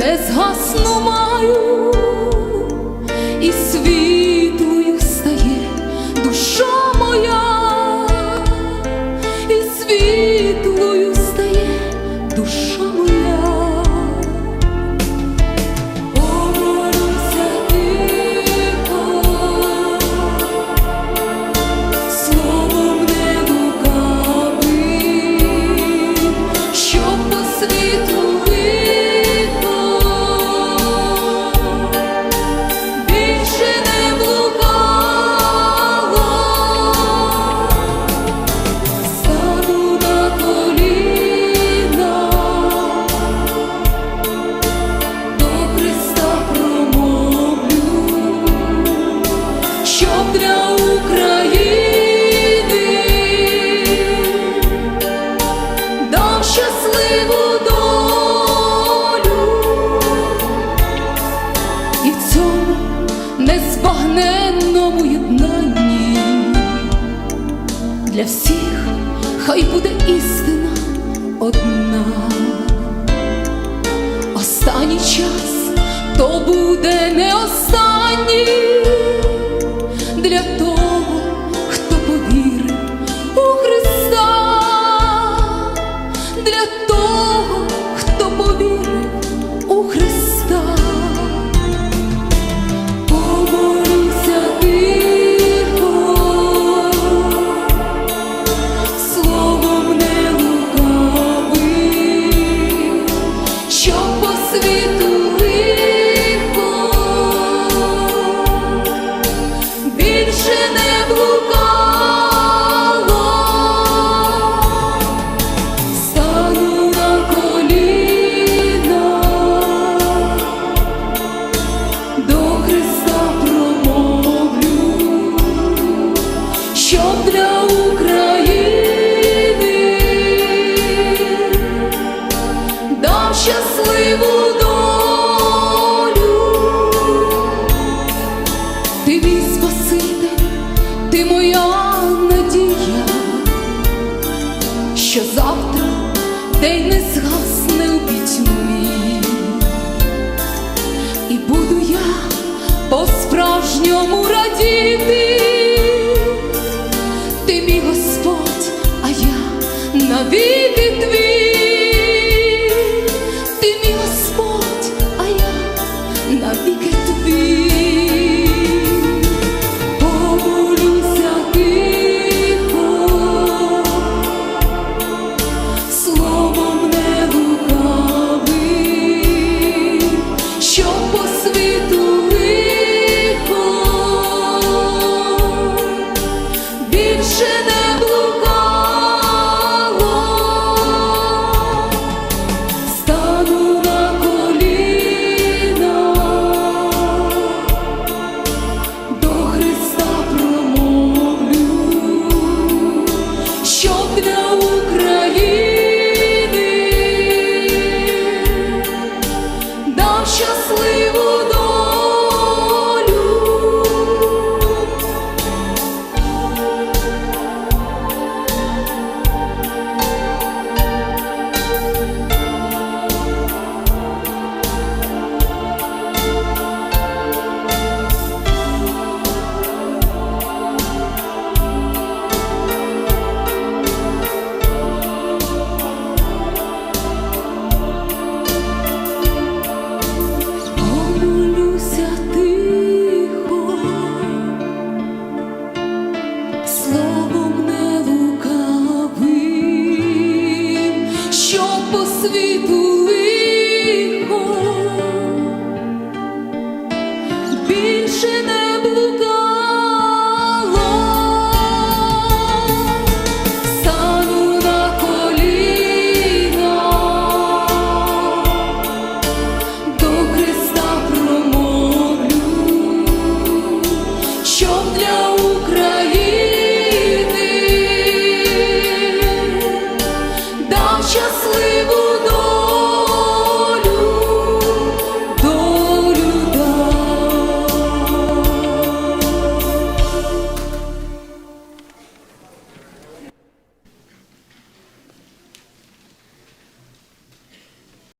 не згасну маю, і світлою стає душа моя, і світу. для всіх, хай буде істина одна, останній час то буде не останній. щасливу долю, ти мій спаситель, ти моя надія, що завтра день не.